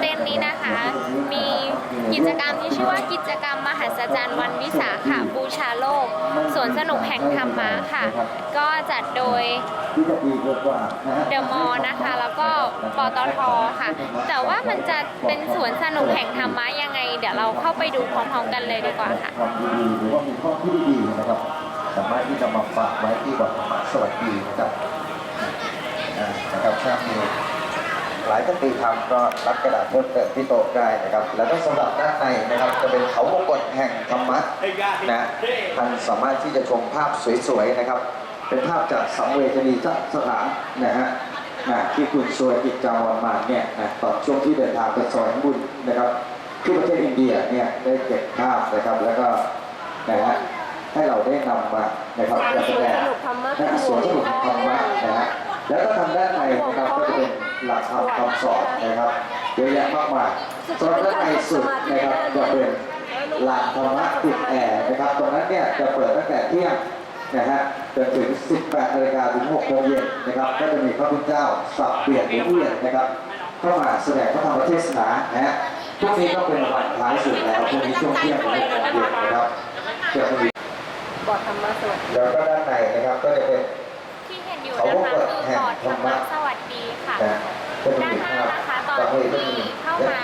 เต้นนี้นะคะ มีกิจกรรมที่ชื่อว่ากิจกรรมมหัศจรรย์วันวิสาขบูชาโลกสวนสนุกแห่งธรรมะค่ะ ก็จัดโดยเดอะมอลนะคะ แล้วก็ปตทค่ะ แต่ว่ามันจะเป็นสวนสนุกแห่งธรรมะยังไง เดี๋ยวเราเข้าไปดูพร้อมๆกันเลยดีกว่าค่ะความดีหรือว่ามีข้อที่ดีนะครับสามารถที่จะมาฝากไว้ที่บอกสวัสดีนะครับอ่านะครับถ้ามี หลายท่านตีทำก็รับกระดาษเพิ่มเติมที่โต๊ะได้นะครับ แล้วก็สำหรับด้านในนะครับจะเป็นเขาวงกตแห่งธรรมะนะท่านสามารถที่จะชมภาพสวยๆนะครับ เป็นภาพจากสังเวชนียสถานนะฮะนะที่คุณชวนกิจจามอนมาเนี่ยนะตอนช่วงที่เดินทางไปสอนบุญนะครับที่ประเทศอินเดียเนี่ยได้เก็บภาพนะครับแล้วก็นะฮะให้เราได้นำมานะครับจัดแสดงนะสวนสนุกธรรมะนะฮะ แล้วก็ทางด้านในนะครับก็จะเป็นหลักธรรมคำสอนนะครับเยอะแยะมากมายส่วนด้านในสุดนะครับจะเป็นลานธรรมะติดแอร์นะครับ ตรงนั้นเนี่ยจะเปิดตั้งแต่เที่ยงนะฮะจนถึง 18นาฬิกาถึง6โมงเย็นนะครับ ก็จะมีพระพุทธเจ้าสับเปลี่ยนหมุนเวียนนะครับเข้ามาแสดงพระธรรมเทศนานะฮะพรุ่งนี้ก็เป็นวันท้ายสุดแล้วพรุ่งนี้ช่วงเที่ยงถึงหกโมงเย็นนะครับจะมีบอดธรรมะสวัสดีแล้วก็ด้านในนะครับก็จะเป็น ที่เห็นอยู่นะคะคือบอร์ดธรรมะสวัสดีค่ะนะก็จะด้านหน้านะคะตอนที่เข้ามา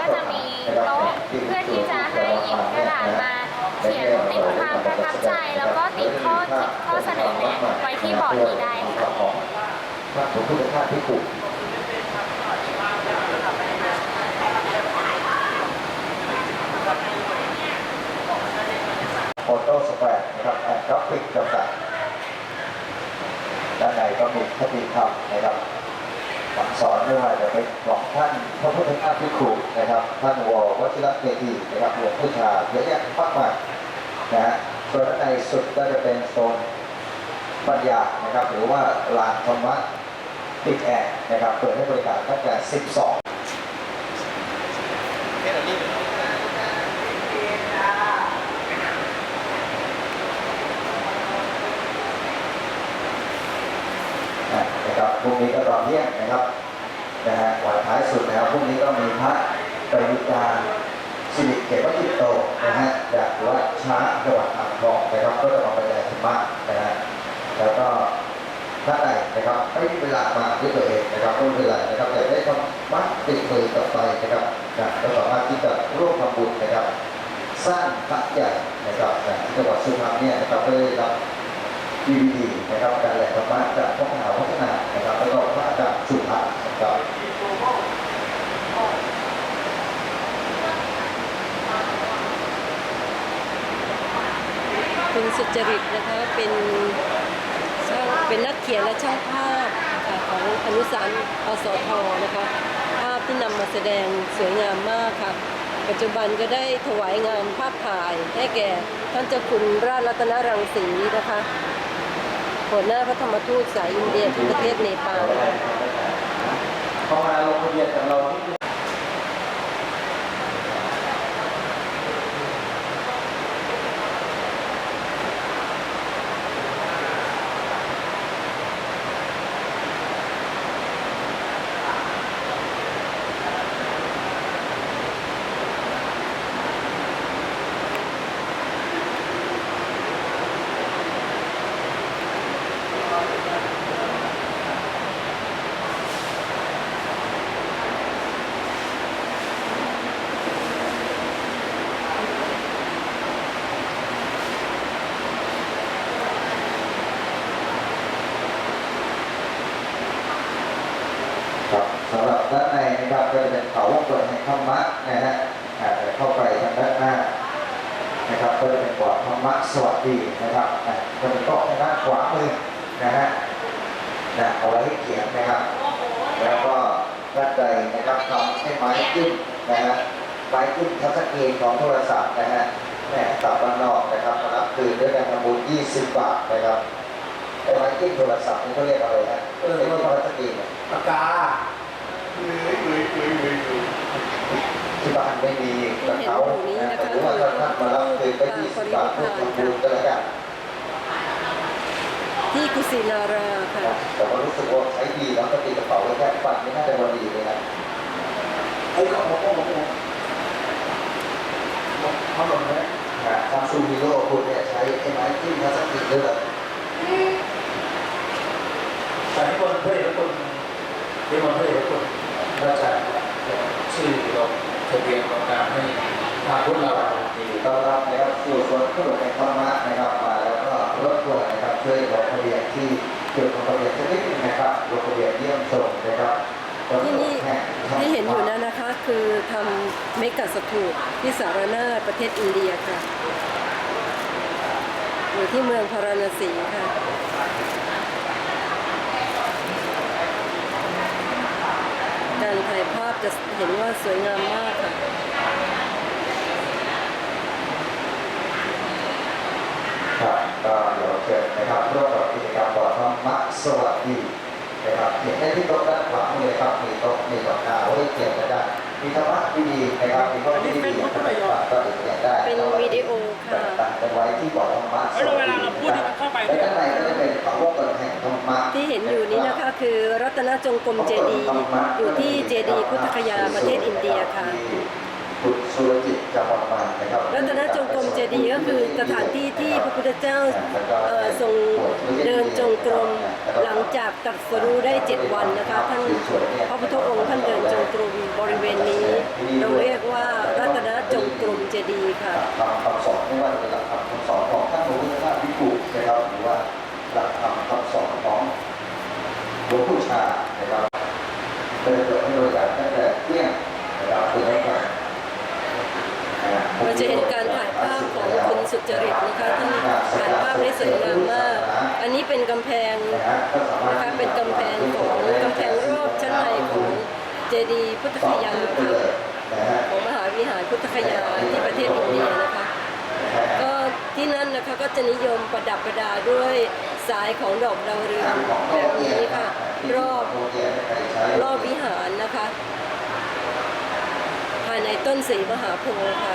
ก็จะมีโต๊ะเพื่อที่จะให้หยิบกระดาษมาเขียนติดความประทับใจ แล้วก็ติดข้อคิดข้อเสนอแนะไว้ที่บอร์ดนี้ได้ค่ะของพระสมพุทธทาสที่ปลูกโฟโต้สแควร์นะครับแอนด์กราฟิกจำกัดานในก็มีคติธรรมนะครับคำสอนไม่ว่าจะเป็นของท่านพระพุทธทาสที่ปลูนะครับ ท่านวอวัชิรเกตีนะครับหลวงพุทธาเยอะแยะมากมายนะฮะส่วนด้านในสุดก็จะเป็นโซนปัญญานะครับ หรือว่าลานธรรมะติดแอร์นะครับ เปิดให้บริการตั้งแต่ 12 นะครับพรุ่งนี้ก็ตอ นะครับนะฮะวันท้ายสุดแล้วพรุ่งนี้ก็มีพระปริยาสิริเกตจิตโตนะฮะจากวัดช้างจังหวัดอ่างทองนะครับก็จะมาบรรยายธรรมะนะฮะแล้วก็ท่านใดนะครับไม่มีเวลามาด้วยตัวเองนะครับไม่เป็นไรนะครับแต่ได้ทำมัดติดมือกลับไปนะครับนะก็สามารถที่จะร่วมทำบุญนะครับ สร้างพระใหญ่นะครับที่จังหวัดสุพรรณเนี่ยนะครับก็ได้รับ DVD นะครับการแหล่ธรรมะจากพระมหาวัฒนานะครับแล้วก็พระอาจารย์สุภานะครับคุณสุจริตนะคะเป็นช่างเป็นนักเขียนและช่างภาพค่ะของอนุสารอสทนะคะภาพที่นำมาแสดงสวยงามมากค่ะปัจจุบันก็ได้ถวายงานภาพถ่ายให้แก่ท่านเจ้าคุณราชรัตนรังสีนะคะ หัวหน้าพระธรรมทูตสายอินเดียที่ประเทศเนปาลเข้ามาลงทะเบียนกับเราที่ ครับสำหรับด้านในนะครับก็จะเป็นเขาวงกลมแห่งธรรมะนะฮะอาจจะเข้าไปทางด้านหน้านะครับก็จะเป็นบอร์ดธรรมะสวัสดีนะครับอะจะมีโต๊ะทาง ด้านขวามือนะฮะนะเอาไว้ให้เขียนนะครับ แล้วก็ด้านใดนะครับทำให้ไม้ขึ้นนะฮะไม้ขึ้นทัชสกรีของโทรศัพท์นะฮะแหมตับบ้านนอกนะครับมารับคืนด้วยการทำบุญ20 บาทนะครับไอ้ไม้ขึ้นโทรศัพท์นี่เขาเรียกอะไรฮะเออเรียกว่าทัชสกรีนเนี่ยปากกาเฮ้ยเฮ้ยเฮ้ยเฮ้ยเฮ้ยที่บ้านไม่มีกระเขานะแต่ว่าถ้าท่านมารับคืนก็ยี่สิบบาทเพื่อทำบุญก็แล้วกัน ที่กุศินาราค่ะ แต่ว่รู้สึกว่าใช้ดีแล้วก็ตีกระเป๋าไว้แค่ฝันไม่น่าจะวันดีเลยนะไอ้ก็มาป้องกันเขาหลงนะทางซูมิโร่คุณเนี่ยใช้ไอ้ไม้ที่มาสักติดเลยเบรอแต่ที่คนเพื่อนคนที่คนเพื่อนคนน่าจะชื่อลงทะเบียนโคงการให้ทางรุ่นเราดีต้อนรับแล้วสู่ส่วนผู้แห่งธรรมกนะครับ รบกวนนะครับช่วยลงทะเบียนที่จุดลงทะเบียนสักนิดนึงนะครับลงทะเบียนเยี่ยมชมนะครับที่นี่ที่เห็นอยู่นั้นนะคะ คือทำเมกะสถูปที่สารนาถประเทศอินเดียค่ะอยู่ที่เมืองพาราณสีค่ะการถ่ายภาพจะเห็นว่าสวยงามมากค่ะ ครับก็เดี๋ยวเชิญนะครับร่วมกับกิจกรรมบอร์ดธรรมะ สวัสดีนะครับเห็นได้ที่โต๊ะด้านขวามือเลยครับมีโต๊ะมีดอกดาวไว้เกี่ยวกันได้มีธรรมะดีๆนะครับมีข้อคิดดีๆนะครับก็ติดเตียนได้เป็นวิดีโอค่ะต่างกันไว้ที่บอร์ดธรรมะสวัสดีนะครับและด้านในก็จะเป็นของพวกคนแห่งธรรมะที่เห็นอยู่นี้นะคะคือรัตนจงกรมเจดีย์อยู่ที่เจดีย์พุทธคยาประเทศอินเดียค่ะคุณ สุรจิตจำวันมันนะครับรัตนจงกรมเจดีย์ก็คือสถานที่ที่พระพุทธเจ้าเอ่อทรงเดินจงกรมหลังจากตรัสรู้ได้เจ็ดวันนะคะท่านพระพุทธองค์ท่านเดินจงกรมบริเวณนี้ เราเรียกว่ารัตนจงกรมเจดีย์ค่ะหลักคำสอนไม่ว่าจะเป็นหลักคำสอนของท่านพระพุทธเจ้าพิกุนะครับหรือว่าหลักคำคำสอนของหลวงปู่ชานะครับเป็นเกิดให้บริการตั้งแต่เที่ยงนะครับถึงได้กลาง เราจะเห็นการถ่ายภาพของคุณสุจริตนะคะที่ถ่ายภาพได้สวยงามมาก อันนี้เป็นกำแพงนะคะเป็นกำแพงของกำแพงรอบชั้นในของเจดีย์พุทธคยาค่ะของมหาวิหารพุทธคยาที่ประเทศอินเดียนะคะก็ที่นั่นนะคะก็จะนิยมประดับประดาด้วยสายของดอกดาวเรืองแบบนี้ค่ะรอบรอบวิหารนะคะ ในต้นสีมหาโพธิ์ค่ะ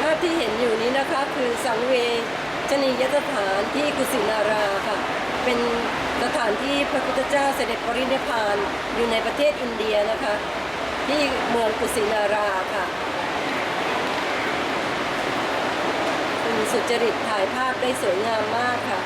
ภาพที่เห็นอยู่นี้นะคะคือสังเวชนียสถานที่กุสินาราค่ะ เป็นสถานที่พระพุทธเจ้าเสด็จปรินิพานอยู่ในประเทศอินเดียนะคะ ที่เมืองกุสินาราค่ะคุณสุจริตถ่ายภาพได้สวยงามมากค่ะ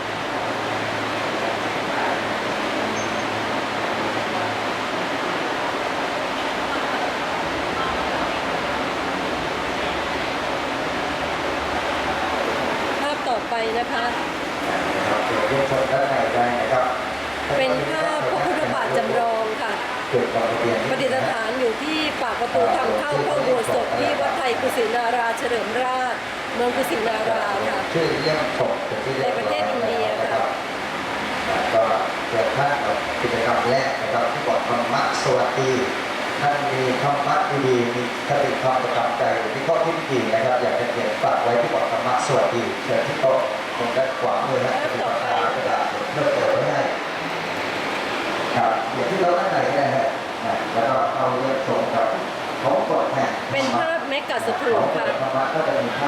ภาพต่อไป นะคะครับเดี๋ยวเยี่ยมชมด้านในได้นะครับเป็นภาพพระพุทธบาทจำลองค่ะประดิษฐานอยู่ที่ปากประตูทางเข้าพระอุโบสถที่วัดไทยกุสินาราเฉลิมราชเมืองกุสินาราค่ะในประเทศอินเดียค่ะก็เกิดท่านกับกิจกรรมแรกนะครับที่บอกธรรมะสวัสดี ท่านมีธรรมะดีๆมีคติความประทับใจมีข้อคิดดีนะครับ อยากจะเขียนฝากไว้ที่บอกธรรมะสวัสดีเชิญที่โต๊ะตรงด้านขวามือนะจะเป็นปากกากระดาษเพื่อเปิดไว้ให้ครับอย่างที่เราด้านในนะฮะอะแล้วก็เอาเรื่องชมกับของกฎแห่งเป็นภาพแมกกาสถูปค่ะ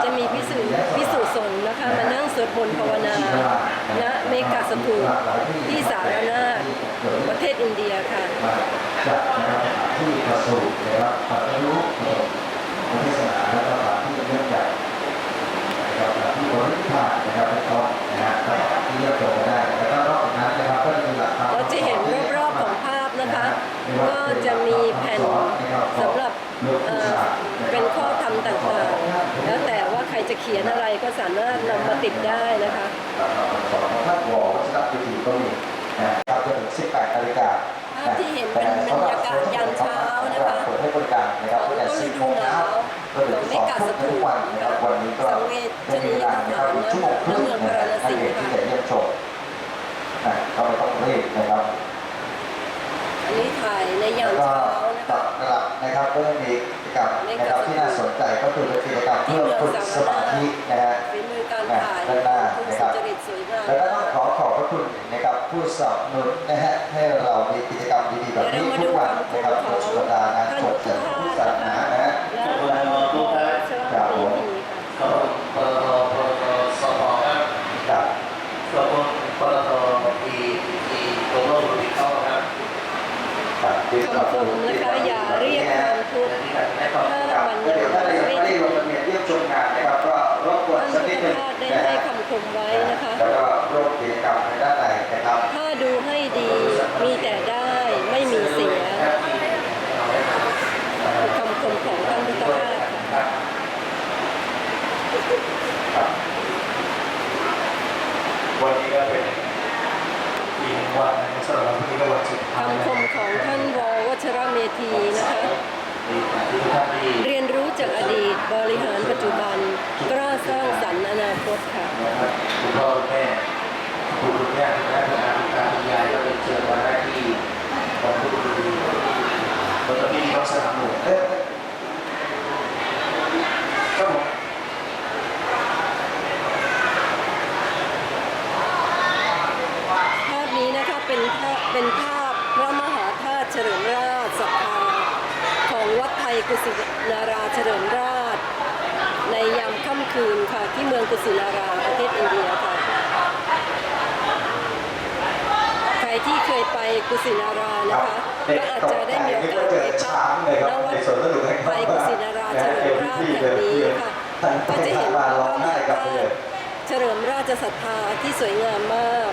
จะมีพิสูจน์พิสูจน์สงฆ์นะคะมานั่งสวดมนต์ภาวนาณเมกาสถูปที่สารนาถประเทศอินเดียค่ะ ที่ประสูตินะครับปฏิรูประบบพุทศาสนาและสถานที่เรื่องใหญ่นะครับสถานที่บริพารนะครับเป็นต้นนะฮะสถานที่เลือกมได้แล้วก็นอกจากนั้นนะครับก็จะมีหลักธรรมเราจะเห็นรอบๆของภาพนะคะ ก็จะมีแผ่นสำหรับเป็นข้อธรรมต่างๆ แล้วแต่ว่าใครจะเขียนอะไรก็สามารถนำมาติดได้นะคะของท่านวอวัชรพิธีก็มีนะครับจนถึง18นาฬิกา ภาพที่เห็นเป็นบรรยากาศยามเช้านะคะเปิดให้บริการนะครับตั้งแต่ต้นฤ10ดูโมงหนาเช้าวจนถึง2ทุ่มทุกวันนะครับวันนี้ก็สังเวชนียสถานนะชั่วโมงครึ่งนะครับให้เด็กที่จะเยี่ยมชมนะก็ไม่ต้องรีบนะครับอันนี้ถ่ายในยามแล้วก็เช้านะตัคะดระดับนะครับก็จะมีกิจกรรมนะครับที่น่าสนใจก็คือเป็นกิจกรรมเพื่อฝึกสมาธินะฮะ ฝีมือการถ่ายคุณสุจริตสวยงามแล้วก็ต้องขอขอบพระคุณนะครับผู้สนับสนุนนะฮะให้เรามีกิจกรรมดีๆแบบนี้ทุกวันนะครับทุกสัปดาห์งานสดเสริมผู้ศาสนานะฮะและเชิญครับผมพีค่ะก็ปตทปตทสพครับกับสพปตทปีปีโตโน่บริเข้าครับครับคำคมนะคะอ คำคมไว้นะคะ แล้วก็ร่วมกิจกรรมในด้านในนะครับ ถ้าดูให้ดี มีแต่ได้ไม่มีเสียคือคำคมของท่านพุทธทาสค่ะวันนี้ก็เป็นอีกหนึ่งวันนะครับสำหรับวันนี้ก็วันสุดท้ายคำคมของท่านววัชรเมธีนะคะที่ทุกท่านที่ เรียนรู้จากอดีตบริหารปัจจุบันกล้าสร้างสรรค์อนาคตค่ะ นะครับคุณพ่อคุณแม่คุณคุณย่าคุณน้าคุณอาคุณตาคุณยายก็เป็นเชิญมาได้ที่ของผู้ดีแล้วตอนนี้ต้องสนับสนุนเอ๊ะครับผม ภาพนี้นะคะเป็นภาพเป็นภาพพระมหาธาตุเฉลิมราชศรัทธาของวัดไทยกุศินาราเฉลิมราช ในยามค่ำคืนค่ะ ที่เมืองกุ ศินาราประเทศอินเดียค่ะ ใครที่เคยไปกุศินารานะคะก็อาจจะได้มีโอกาสไปพักณวัดไทยกุศินาราเฉลิมราชแห่งนี้ค่ะก็จะเห็นพระมหาธาตุเฉลิมราชศรัทธาที่สวยงามมาก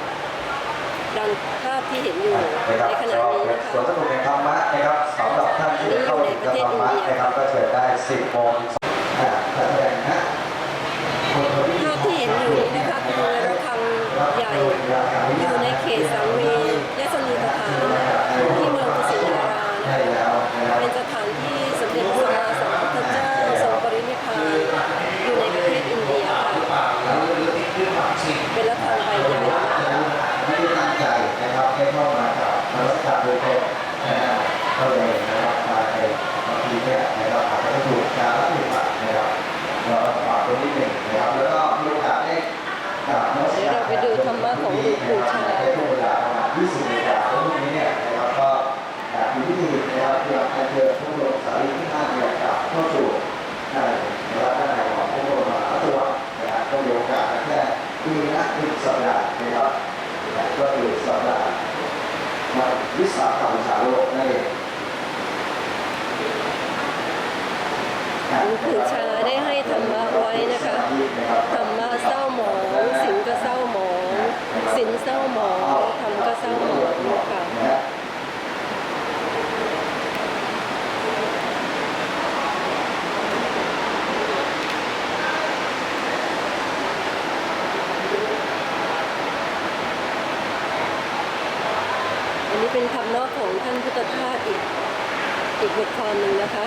ดังภาพที่เห็นอยู่นะครับในขณะนี้นะสวนคะสนุกแห่งธรรมะนะครับสำหรับท่านที่จะเข้าถึงธรรมะนะครับก็เชิญได้ 10โมงอ่าท่านแรกนะคนคนที่ ภาพที่เห็นอยู่นี้นะคะคือระฆังใหญ่ อยู่ในเขตสังเวียสนีสถานที่เมืองกุสินารานะใช่คะแล้วนะครับเป็นสถานที่สมเด็จพระสัมมาสัมพุทธเจ้าทรงปรินิพพานอยู่ในประเทศอินเดียค่ะเป็นระฆังใบใหญ่นะคะไม่ได้ตั้งใจนะครับให้เข้ามากับนวัตกรรมโดยตรงนะฮะก็เลยนะครับมาในบางทีเนี่ยนะครับอาจจะไม่ถูกการรับผิดชอบนะครับเราฝากตรงนี้หนึ่งนะครับแล้วก็มีโอกาสได้กราบนมัสการ เดี๋ยวเราไปดูธรรมะของหลวงปู่ชา ในช่วงเวลาประมาณ20นาฬิกาแล้วพรุ่งนี้เนี่ยนะครับก็อ่ามีพิธีนะครับเพื่อการเชิญผู้ลงสารีที่ห้าเนี่ยกลับเข้าสู่ในนะครับด้านในของพระบรมราชวังนะครับก็มีโอกาสแค่ปีละหนึ่งสัปดาห์นะครับก็คือสัปดาห์วันวิสาขบูชาโลกนั่นเอง หลวงปู่ชาได้ให้ธรรมะไว้นะคะธรรมะเศร้าหมองสินก็เศร้าหมองสินเศร้าหมองธรรมก็เศร้าหมองค่ะอันนี้เป็นคำนอกของท่านพุทธทาสอีกอีกบทความหนึ่งนะคะ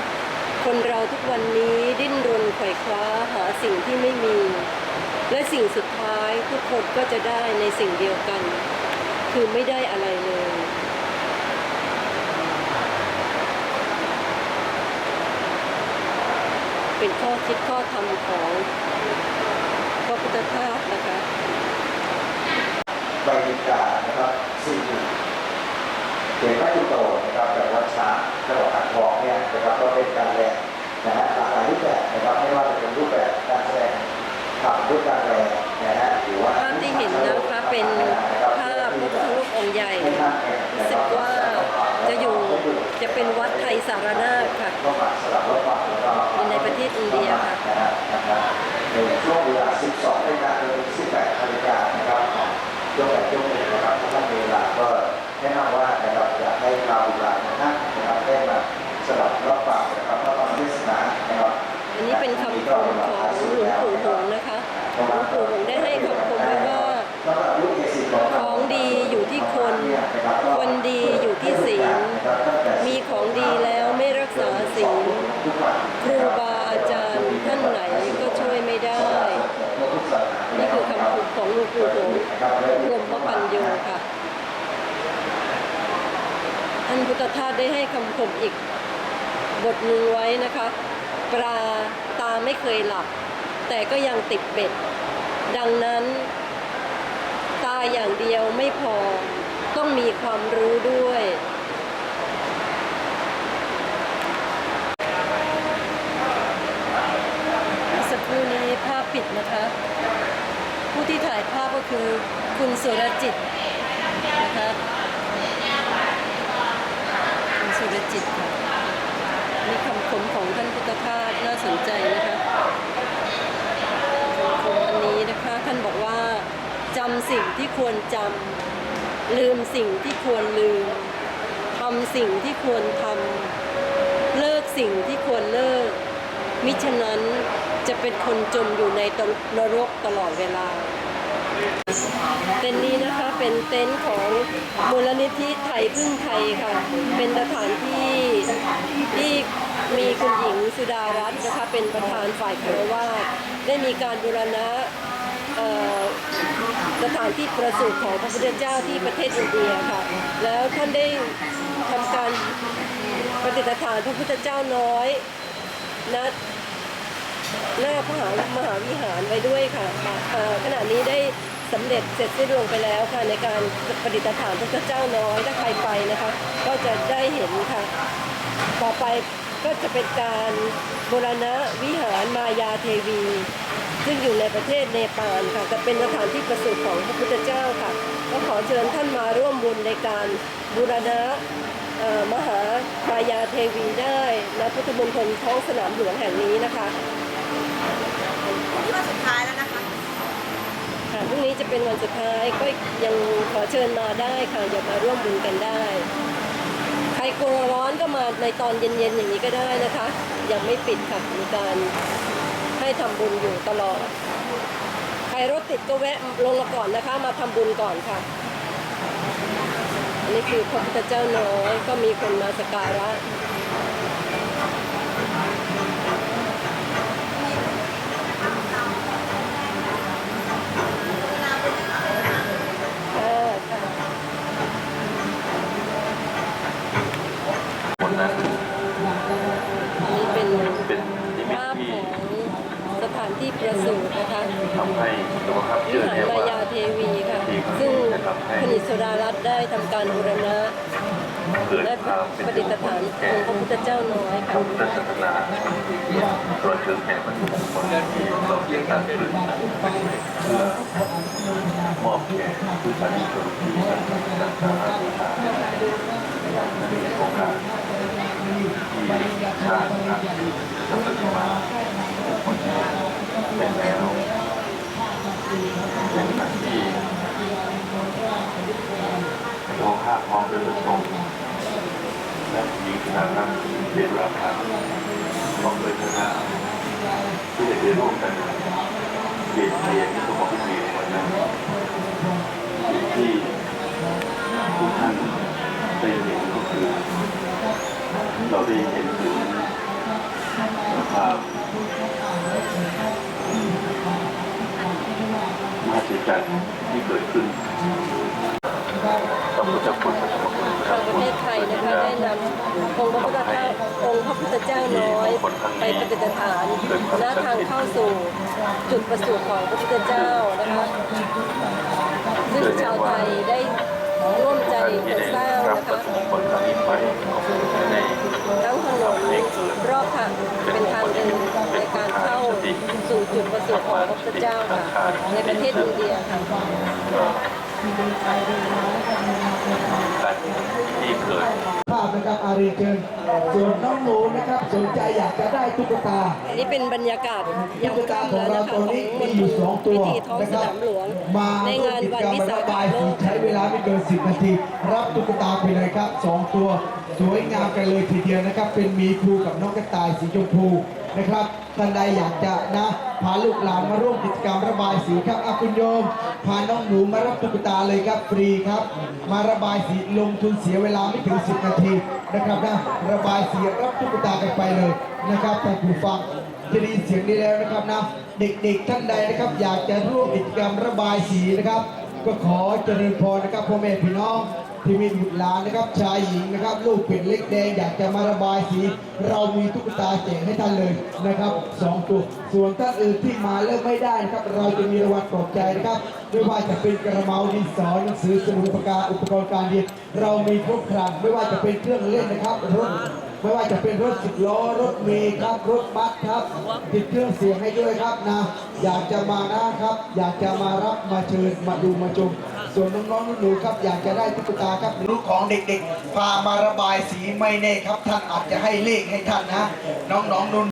คนเราทุกวันนี้ดิ้นรนไขว่คว้าหาสิ่งที่ไม่มี และสิ่งสุดท้ายทุกคนก็จะได้ในสิ่งเดียวกัน คือไม่ได้อะไรเลยเป็นข้อคิดข้อธรรมของพระพุทธทาสนะคะใบดิกานะครับสี่เขียนพระอินโต นะครับจากวัดช้างจังหวัดอ่างทองเนี่ยนะครับก็เป็นการแสดงนะฮะหลากหลายรูปแบบนะครับไม่ว่าจะเป็นรูปแบบการแสดงขับด้วยการแสดงนะฮะหรือว่าภาพที่เห็นนะคะเป็นภาพพระพุทธรูปองค์ใหญ่รู้สึกว่าจะอยู่จะเป็นวัดไทยสารนาถค่ะก็มาสลับระหว่างแล้วก็อยู่ในประเทศอินเดียค่ะนะฮะนะครับในช่วงเวลา 12นาฬิกาถึง18นาฬิกานะครับ ช่วงแบบช่วงหนึ่งนะครับถ้ามีเวลาก็แนะนำว่านะครับอยากให้เราเวลานะครับนะครับได้มาสลับรับฟังนะครับพระธรรมเทศนานะครับอันนี้เป็นคำคมของหลวงปู่หงนะคะหลวงปู่หงได้ให้คำคมไว้ว่าของดีอยู่ที่คน คนดีอยู่ที่ศีลมีของดีแล้วไม่รักษาศีลครูบาอาจารย์ท่านไหนก็ช่วยไม่ได้ นี่คือคำพูดของหลวงปู่หงส์รวมพระปัญโยค่ะ ท่าน พุทธทาสได้ให้คำคมอีกบทหนึ่งไว้นะคะ ปลาตาไม่เคยหลับ แต่ก็ยังติดเบ็ด ดังนั้น ตาอย่างเดียวไม่พอต้องมีความรู้ด้วย สักครู่นี้ภาพปิดนะคะ ผู้ที่ถ่ายภาพก็คือคุณสุรจิตนะคะคุณสุร จิตค่ะมีคำคมของท่านพุทธทาสน่าสนใจนะคะคำคมอันนี้นะคะท่านบอกว่าจำสิ่งที่ควรจำลืมสิ่งที่ควรลืมทำสิ่งที่ควรทำเลิกสิ่งที่ควรเลิก มิฉะนั้นจะเป็นคนจมอยู่ในนรกตลอดเวลาเต็นท์นี้นะคะเป็นเต็นท์ของมูลนิธิไทยพึ่งไทยค่ะ เป็นสถานที่ ที่มีคุณหญิงสุดารัตน์นะคะเป็นประธานฝ่ายคารวาสได้มีการบูรณะสถานที่ประสูติของพระพุทธเจ้าที่ประเทศอินเดียค่ะ แล้วท่านได้ทำการประดิษฐานพระพุทธเจ้าน้อยณหน้าพระมหาวิหารไว้ด้วยค่ะขณะนี้ได้สำเร็จเสร็จสิ้นลงไปแล้วค่ะในการประดิษฐานพระพุทธเจ้าน้อยถ้าใครไปนะคะ ก็จะได้เห็นค่ะ ต่อไปก็จะเป็นการบูรณะวิหารมายาเทวี ซึ่งอยู่ในประเทศเนปาลค่ะจะเป็นสถานที่ประสูติของพระพุทธเจ้าค่ะก็ขอเชิญท่านมาร่วมบุญในการบูรณะเอ่อมหามายาเทวีได้ณพุทธมณฑลท้องสนามหลวงแห่งนี้นะคะที่วันสุดท้ายแล้วนะคะค่ะพรุ่งนี้จะเป็นวันสุดท้ายก็ยังขอเชิญมาได้ค่ะอย่ามาร่วมบุญกันได้ใคร กลัวร้อนก็มาในตอนเย็นๆอย่างนี้ก็ได้นะคะ ยังไม่ปิดค่ะมีการให้ทำบุญอยู่ตลอด ใครรถติดก็แวะลงมาก่อนนะคะ มาทำบุญก่อนค่ะอันนี้คือพระพุทธเจ้าน้อยก็มีคนมาสักการะ เออค่ะ คนนั้น อันนี้เป็น เป็นนิมิต ภาพ ที่ ของสถานที่ประสูตินะคะ ทำให้สุขภาพ วิหารเนี่ยมายาเทวีค่ะ ซึ่งพนิสุดารัตน์ได้ทำการบูรณะและประดิษฐานองค์พระพุทธเจ้าน้อยพค่ะระพุทธศาสนาตรวจถึงแห่งวัตถุมงคลที่เราเรียกกันขึ้นเพื่อมอบแก่ผู้สาธุชนที่ศรัทธารัทธาบูชานั่นโครงการที่ชาติครับทำปฏิมาทุกคนเป็นแล้วเป็นหน้าที่โลภะพร้อมด้วยประสงค์ และหญิงนั้นเป็นราคาของเลยคณะที่จะได้ร่วมกันเปลี่ยนเปลี่ยนที่สมองบอกที่มีในวันนั้นที่ทุกท่านได้เห็นก็คือ เราได้เห็นถึงภาพมหัศจรรย์ที่เกิดขึ้นพระพุทธคุณพระธรรมคุณ องค์พระพุทธเจ้าองค์พระพุทธเจ้าน้อย ไปประดิษฐานณทางเข้าสู่จุดประสูติของพระพุทธเจ้านะคะซึ่งชาวไทยได้ร่วมใจกันสร้างนะคะทั้งถนนรอบค่ะเป็นทางเดินในการเข้าสู่จุดประสูติของพระพุทธเจ้าค่ะในประเทศอินเดียค่ะการที่เกิด นะครับอารีเชิญส่วนน้องหนูนะครับสนใจอยากจะได้ตุ๊กตา อันนี้เป็นบรรยากาศยามตุ๊กตาค่ำของแล้วเรานะคะตัวของนี้มมีณอยู่สองตัวพิธีท้องนะสครับนามหลวงมาในงานวันวิสาระขบายโลสีกใช้เวลาไม่เกิน 10 นาที รับตุ๊กตาไปเลยครับสองตัว สวยงามกันเลยทีเดียวนะครับ เป็นหมีภูกับน้องกระต่ายสีชมพู นะครับท่านใดอยากจะนะพาลูกหลานมาร่วมกิจกรรมระบายสีครับอาคุณโยม พาน้องหนูมารับตุ๊กตาเลยครับฟรีครับ มาระบายสีลงทุนเสียเวลาไม่ถึง 10 นาทีนะครับนะระบายสีรับตุ๊กตากันไปเลยนะครับท่านผู้ฟังจะได้ยินเสียงนี้แล้วนะครับนะเด็กๆท่านใดนะครับ อยากจะร่วมกิจกรรมระบายสีนะครับ ก็ขอเจริญพรนะครับพ่อแม่พี่น้องที่มีบุตรหลานนะครับชายหญิงนะครับลูกเป็ดเล็กแดงอยากจะมาระบายสี เรามีตุ๊กตาแจกให้ท่านเลยนะครับสองตัวส่วนท่านอื่นที่มาแล้วไม่ได้นะครับ เราจะมีรางวัลปลอบใจนะครับไม่ว่าจะเป็นกระเมาดินสอหนังสือสมุดปากกาอุปกรณ์การเรียนเรามีครบครันไม่ว่าจะเป็นเครื่องเล่นนะครับรถ ไม่ว่าจะเป็นรถสิบล้อรถเมย์ครับรถบัสครับติดเครื่องเสียงให้ด้วยครับนะ อยากจะมานะครับ อยากจะมารับมาเชิญมาดูมาชมส่วนน้องๆหนูๆครับอยากจะได้ตุ๊กตาครับลูกของเด็กๆ พามาระบายสีไม่แน่ครับ ท่านอาจจะให้เลขให้ท่านนะ น้องๆนุ่น